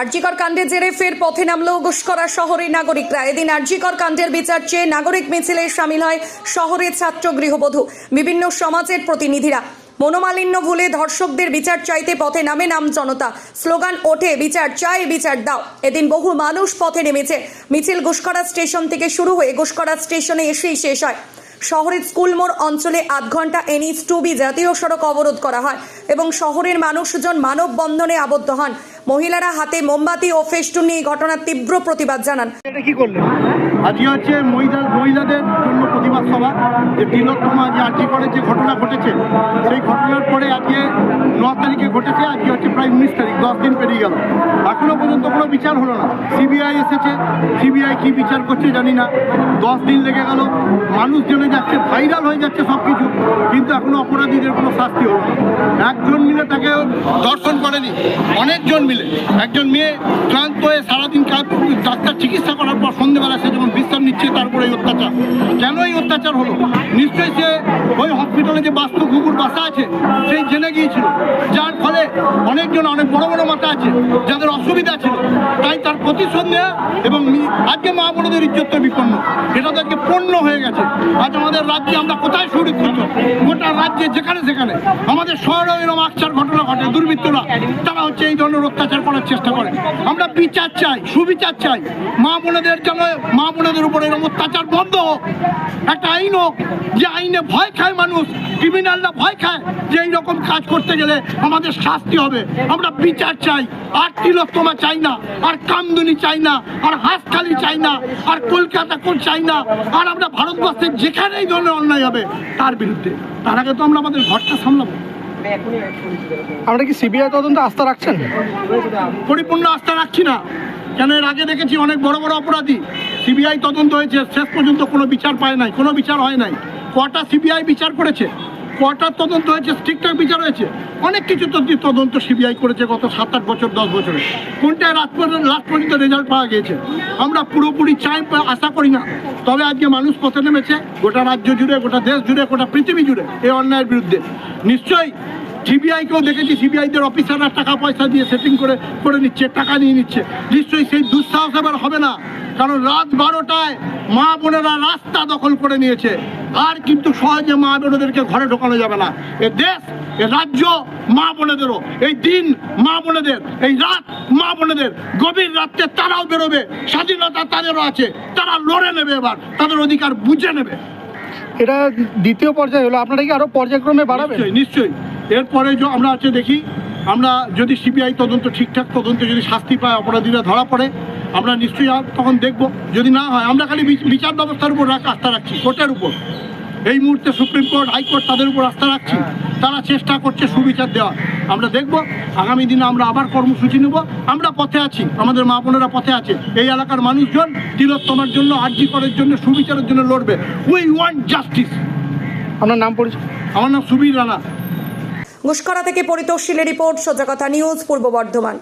আরজিকর কাণ্ডের জেরে ফের পথে নামল ঘুষকরা শহরের নাগরিকরা। এদিন আরজিকর কাণ্ডের বিচার চেয়ে নাগরিক মিছিলে সামিল হয় শহরের ছাত্র গৃহবধূ, বিভিন্ন সমাজের প্রতিনিধিরা। মনোমালিন্য ভুলে ধর্ষকদের বিচার চাইতে পথে নামে নাম জনতা। স্লোগান ওঠে, বিচার চাই, বিচার দাও। এদিন বহু মানুষ পথে নেমেছে। মিছিল ঘুষকরা স্টেশন থেকে শুরু হয়ে ঘুষকরা স্টেশনে এসেই শেষ হয়। শহরের স্কুল মোড় অঞ্চলে আধ ঘণ্টা এনএইচ টু বি জাতীয় সড়ক অবরোধ করা হয় এবং শহরের মানুষজন মানববন্ধনে আবদ্ধ হন। মহিলারা হাতে মোমবাতি ও ফেস্টুন নিয়ে ঘটনার তীব্র প্রতিবাদ জানান। এটা কি করলেন? আজকে হচ্ছে মহিলা মহিলাদের প্রতিবাদ সভা, যে তিলোত্তমা যে আজকে করে যে ঘটনা ঘটেছে, সেই ঘটনার পরে আজকে ন তারিখে ঘটেছে, আজকে হচ্ছে প্রায় উনিশ তারিখ, দশ দিন পেরিয়ে গেল। এখনও পর্যন্ত কোনো বিচার হলো না। সিবিআই এসেছে, সিবিআই কি বিচার করছে জানি না। দশ দিন লেগে গেল, মানুষ জেনে যাচ্ছে, ভাইরাল হয়ে যাচ্ছে সব কিছু কিন্তু এখনও অপরাধীদের কোনো শাস্তি হলো না। একজন মিলে তাকে দর্শন করেনি, অনেকজন মিলে। একজন মেয়ে ক্লান্ত হয়ে সারাদিন কাজ ডাক্তার চিকিৎসা করার পর সন্ধ্যেবেলা সে যখন বিশ্রাম নিচ্ছে, তারপরে অত্যাচার। কেন এই অত্যাচার হলো? নিশ্চয়ই সে ওই হসপিটালে যে বাস্তু কুকুর বাসা আছে, সেই জেনে গিয়েছিল। যার অনেকজন, অনেক বড় বড় মাথা আছে, যাদের অসুবিধা ছিল। তাই তার প্রতিশোধ নেওয়া এবং আজকে মা বোনদের ইজ্জত বিপন্ন। এটা তো পণ্য হয়ে গেছে। আজ আমাদের রাজ্যে আমরা কোথায় সুরক্ষিত? গোটা রাজ্যে, যেখানে সেখানে। আমাদের শহরেও এরকম আকচার ঘটনা ঘটে, দুর্বৃত্তরা। তারা হচ্ছে এই ধরনের অত্যাচার করার চেষ্টা করে। আমরা বিচার চাই, সুবিচার চাই। মা বোনেদের যেন মা বোনেদের উপরে এরকম অত্যাচার বন্ধ হোক। একটা আইন হোক, যে আইনে ভয় খায় মানুষ ক্রিমিনালরা ভয় খায় যে এই রকম কাজ করতে গেলে আমাদের শাস্তি হবে। আমরা বিচার চাই। আর তিলোত্তমা চাই না আর কামদুনি চাই না আর হাঁসখালি চাই না আর কলকাতা কোন চাই না আর আমরা ভারতবর্ষের যেখানেই ধরনের অন্যায় হবে তার বিরুদ্ধে। তার আগে তো আমরা আমাদের ঘরটা সামলাবো। আমরা কি সিবিআই তদন্ত আস্থা রাখছেন? পরিপূর্ণ আস্থা রাখছি না। কেন এর আগে দেখেছি অনেক বড় বড় অপরাধী। সিবিআই তদন্ত হয়েছে শেষ পর্যন্ত কোনো বিচার পায় নাই কোনো বিচার হয় নাই। কটা সিবিআই বিচার করেছে? কটা তদন্ত হয়েছে? ঠিকঠাক বিচার হয়েছে? অনেক কিছু তদন্ত সিবিআই করেছে গত সাত আট বছর, দশ বছরে। কোনটায় রাত পর্যন্ত লাস্ট পর্যন্ত রেজাল্ট পাওয়া গিয়েছে? আমরা পুরোপুরি চাই, আশা করি না। তবে আজকে মানুষ পথে নেমেছে, গোটা রাজ্য জুড়ে, গোটা দেশ জুড়ে, গোটা পৃথিবী জুড়ে এই অন্যায়ের বিরুদ্ধে। নিশ্চয়ই সিবিআইকেও দেখেছি, সিবিআইদের অফিসাররা টাকা পয়সা দিয়ে সেটিং করে করে নিচ্ছে, টাকা নিয়ে নিচ্ছে। নিশ্চয়ই সেই দুঃসাহস এবার হবে না। কারণ রাত বারোটায় মা বোনেরা রাস্তা দখল করে নিয়েছে। আর কিন্তু সহজে মা বোনেদেরকে ঘরে ঢোকানো যাবে না। এ দেশ এ রাজ্য মা বোনেদেরও এই দিন মা বোনেদের এই রাত মা বোনেদের গভীর রাত্রে তারাও বেরোবে স্বাধীনতা তাদেরও আছে তারা লড়ে নেবে এবার তাদের অধিকার বুঝে নেবে। এটা দ্বিতীয় পর্যায়ে হলো আপনারা কি আরও পর্যায়ক্রমে বাড়াবেন? নিশ্চয়ই এরপরে যে আমরা আছে দেখি আমরা যদি সিবিআই তদন্ত ঠিকঠাক তদন্ত যদি শাস্তি পায় অপরাধীরা ধরা পড়ে আমরা নিশ্চয়ই তখন দেখব। যদি না হয় আমরা খালি বিচ- বিচার ব্যবস্থার উপর আস্থা রাখছি কোর্টের উপর। এই মুহূর্তে সুপ্রিম কোর্ট হাইকোর্ট তাদের উপর আস্থা রাখছি। তারা চেষ্টা করছে সুবিচার দেওয়া আমরা দেখব আগামী দিনে আমরা আবার কর্মসূচি নেব। আমরা পথে আছি আমাদের মা বোনেরা পথে আছে। এই এলাকার মানুষজন তিলোত্তমার জন্য আর্জি করার জন্য সুবিচারের জন্য লড়বে। We want justice. আপনার নাম পরিচয়? আমার নাম সুবীর রানা। ঘুষকরা থেকে পরিতোষীলের রিপোর্ট সোজা কথা নিউজ পূর্ব বর্ধমান।